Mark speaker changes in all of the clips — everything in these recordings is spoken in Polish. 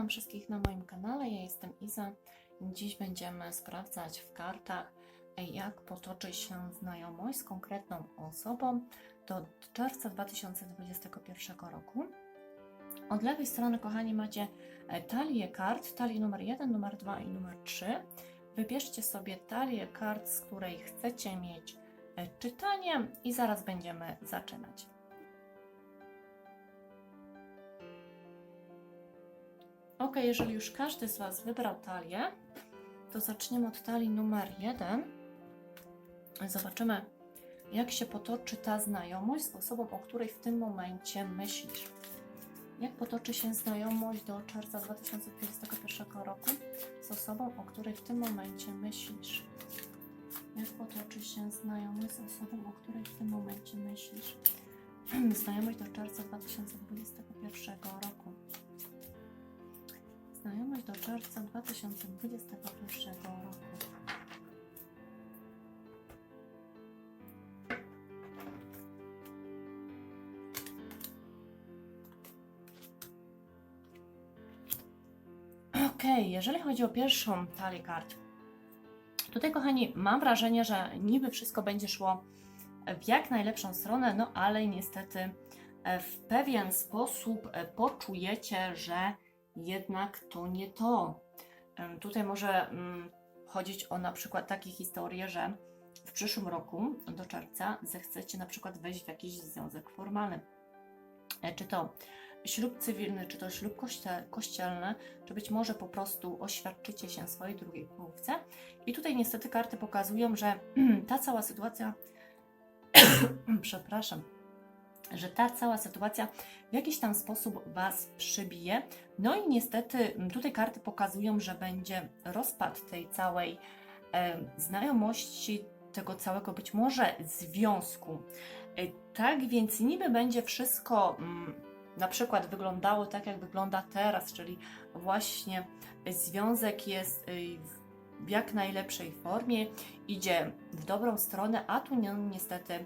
Speaker 1: Witam wszystkich na moim kanale. Ja jestem Iza. Dziś będziemy sprawdzać w kartach, jak potoczy się znajomość z konkretną osobą do czerwca 2021 roku. Od lewej strony, kochani, macie e, talię kart, talię numer 1, numer 2 i numer 3. Wybierzcie sobie talię kart, z której chcecie mieć e, czytanie i zaraz będziemy zaczynać. Ok, jeżeli już każdy z Was wybrał talię, to zaczniemy od talii numer 1. Zobaczymy, jak się potoczy ta znajomość z osobą, o której w tym momencie myślisz. Jak potoczy się znajomość do czerwca 2021 roku z osobą, o której w tym momencie myślisz? Jak potoczy się znajomość z osobą, o której w tym momencie myślisz? Znajomość do czerwca 2021 roku. Znajomość do czerwca 2021 roku. Ok, jeżeli chodzi o pierwszą talię kart, tutaj kochani, mam wrażenie, że niby wszystko będzie szło w jak najlepszą stronę, no ale niestety e, w pewien sposób e, poczujecie, że jednak to nie to. Tutaj może mm, chodzić o na przykład takie historie, że w przyszłym roku do czerwca zechcecie na przykład wejść w jakiś związek formalny. E, Czy to ślub cywilny, czy to ślub koście- kościelny, czy być może po prostu oświadczycie się swojej drugiej połówce. I tutaj niestety karty pokazują, że ta cała sytuacja, przepraszam, że ta cała sytuacja w jakiś tam sposób Was przybije. No i niestety tutaj karty pokazują, że będzie rozpad tej całej e, znajomości, tego całego być może związku. E, tak więc niby będzie wszystko na przykład wyglądało tak, jak wygląda teraz, czyli właśnie związek jest y, w jak najlepszej formie, idzie w dobrą stronę, a tu ni- niestety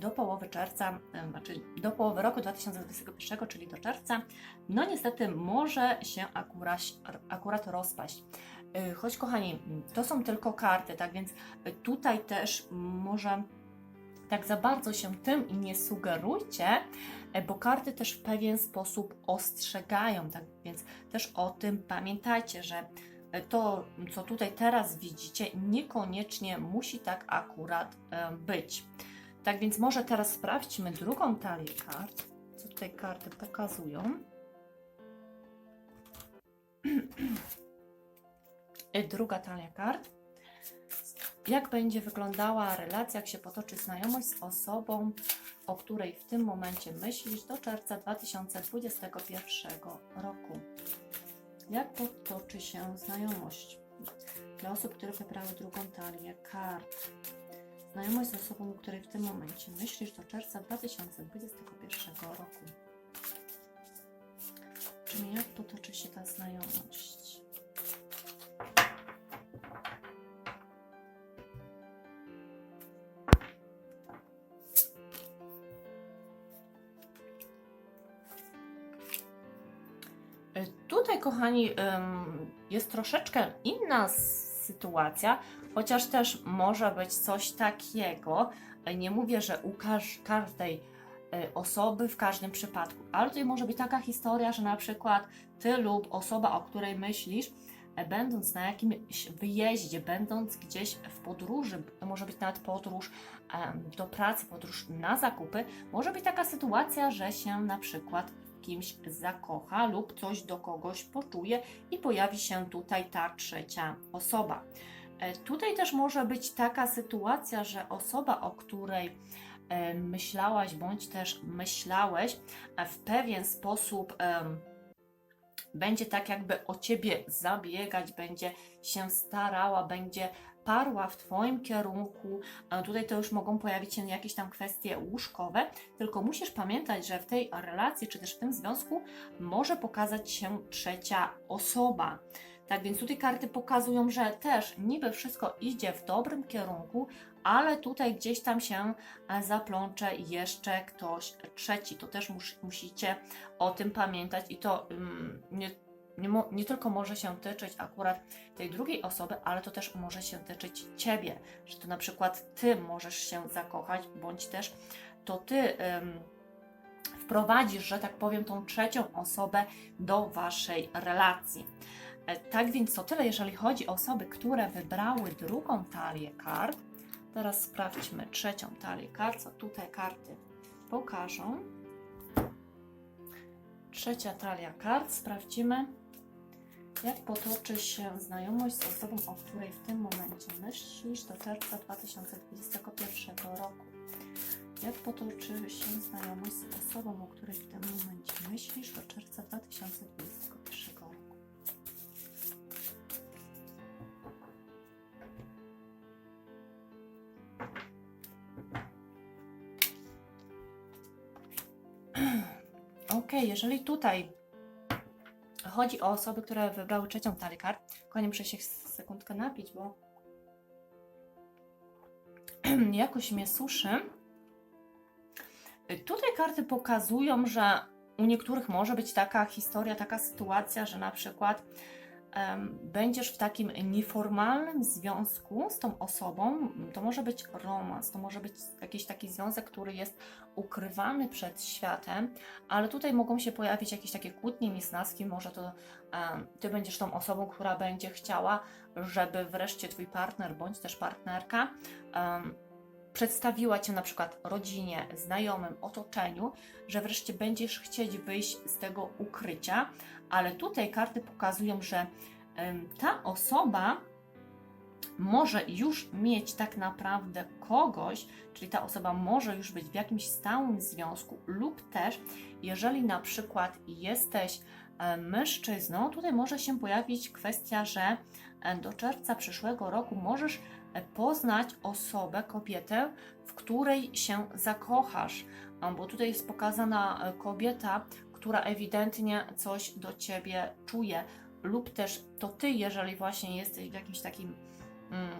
Speaker 1: do połowy czerwca, znaczy do połowy roku 2021, czyli do czerwca, no niestety może się akurat, akurat rozpaść. Y, Choć kochani, to są tylko karty, tak więc tutaj też może tak za bardzo się tym nie sugerujcie, e, bo karty też w pewien sposób ostrzegają, tak więc też o tym pamiętajcie, że to, co tutaj teraz widzicie, niekoniecznie musi tak akurat e, być. Tak więc może teraz sprawdźmy drugą talię kart, co tutaj karty pokazują. E, Druga talia kart. Jak będzie wyglądała relacja, jak się potoczy znajomość z osobą, o której w tym momencie myślisz do czerwca 2021 roku? Jak potoczy się znajomość dla osób, które wybrały drugą talię kart? Znajomość z osobą, o której w tym momencie myślisz do czerwca 2021 roku. Czyli jak potoczy się ta znajomość? Tutaj, kochani, jest troszeczkę inna sytuacja, chociaż też może być coś takiego. Nie mówię, że u każ- każdej y, osoby w każdym przypadku, ale tutaj może być taka historia, że na przykład ty lub osoba, o której myślisz, y, będąc na jakimś wyjeździe, będąc gdzieś w podróży, może być nawet podróż do pracy, podróż na zakupy, może być taka sytuacja, że się na przykład kimś zakocha lub coś do kogoś poczuje i pojawi się tutaj ta trzecia osoba. E, Tutaj też może być taka sytuacja, że osoba, o której e, myślałaś bądź też myślałeś, e, w pewien sposób będzie tak jakby o ciebie zabiegać, będzie się starała, będzie parła w Twoim kierunku. Tutaj to już mogą pojawić się jakieś tam kwestie łóżkowe, tylko musisz pamiętać, że w tej relacji czy też w tym związku może pokazać się trzecia osoba. Tak więc tutaj karty pokazują, że też niby wszystko idzie w dobrym kierunku, ale tutaj gdzieś tam się e, zaplącze jeszcze ktoś trzeci. To też mus, musicie o tym pamiętać i to mm, nie nie, nie tylko może się tyczyć akurat tej drugiej osoby, ale to też może się tyczyć ciebie, że to na przykład ty możesz się zakochać, bądź też to ty em, wprowadzisz, że tak powiem, tą trzecią osobę do waszej relacji. E, Tak więc to tyle, jeżeli chodzi o osoby, które wybrały drugą talię kart. Teraz sprawdźmy trzecią talię kart, co tutaj karty pokażą. Trzecia talia kart. Sprawdzimy, jak potoczy się znajomość z osobą, o której w tym momencie myślisz do czerwca 2021 roku. Jak potoczy się znajomość z osobą, o której w tym momencie myślisz do czerwca 2021 roku? Ok, jeżeli tutaj chodzi o osoby, które wybrały trzecią talię kart, kochani, muszę się sekundkę napić, bo jakoś mnie suszy. Tutaj karty pokazują, że u niektórych może być taka historia, taka sytuacja, że na przykład będziesz w takim nieformalnym związku z tą osobą. To może być romans, to może być jakiś taki związek, który jest ukrywany przed światem, ale tutaj mogą się pojawić jakieś takie kłótnie, niesnaski. Może to ty będziesz tą osobą, która będzie chciała, żeby wreszcie twój partner bądź też partnerka przedstawiła cię na przykład rodzinie, znajomym, otoczeniu, że wreszcie będziesz chcieć wyjść z tego ukrycia, ale tutaj karty pokazują, że ta osoba może już mieć tak naprawdę kogoś, czyli ta osoba może już być w jakimś stałym związku, lub też, jeżeli na przykład jesteś mężczyzną, tutaj może się pojawić kwestia, że do czerwca przyszłego roku możesz poznać osobę, kobietę, w której się zakochasz, bo tutaj jest pokazana e, kobieta, która ewidentnie coś do ciebie czuje, lub też to ty, jeżeli właśnie jesteś w jakimś takim mm,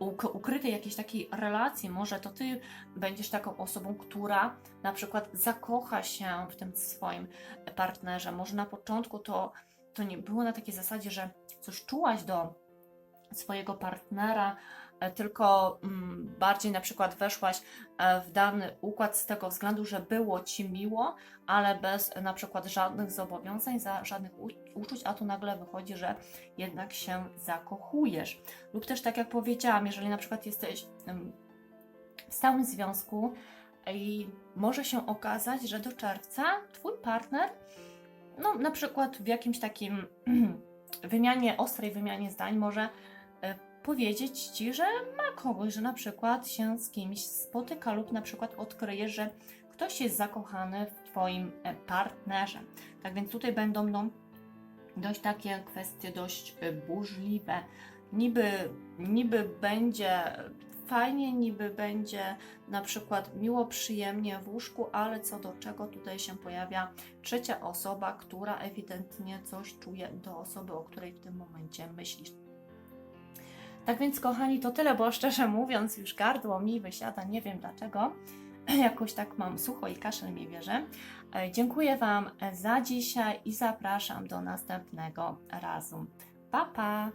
Speaker 1: uk- ukrytej jakiejś takiej relacji, może to ty będziesz taką osobą, która na przykład zakocha się w tym swoim partnerze. Może na początku to, to nie było na takiej zasadzie, że coś czułaś do swojego partnera, e, tylko mm, bardziej na przykład weszłaś e, w dany układ z tego względu, że było ci miło, ale bez e, na przykład żadnych zobowiązań, za, żadnych uczuć, a tu nagle wychodzi, że jednak się zakochujesz. Lub też tak jak powiedziałam, jeżeli na przykład jesteś em, w stałym związku i może się okazać, że do czerwca twój partner, no na przykład w jakimś takim wymianie, ostrej wymianie zdań może powiedzieć ci, że ma kogoś, że na przykład się z kimś spotyka lub na przykład odkryje, że ktoś jest zakochany w twoim e, partnerze. Tak więc tutaj będą no, dość takie kwestie dość e, burzliwe. Niby, niby będzie fajnie, niby będzie na przykład miło, przyjemnie w łóżku, ale co do czego tutaj się pojawia trzecia osoba, która ewidentnie coś czuje do osoby, o której w tym momencie myślisz. Tak więc, kochani, to tyle, bo szczerze mówiąc, już gardło mi wysiada, nie wiem dlaczego. Jakoś tak mam sucho i kaszel mi bierze. E, Dziękuję Wam za dzisiaj i zapraszam do następnego razu. Pa, pa!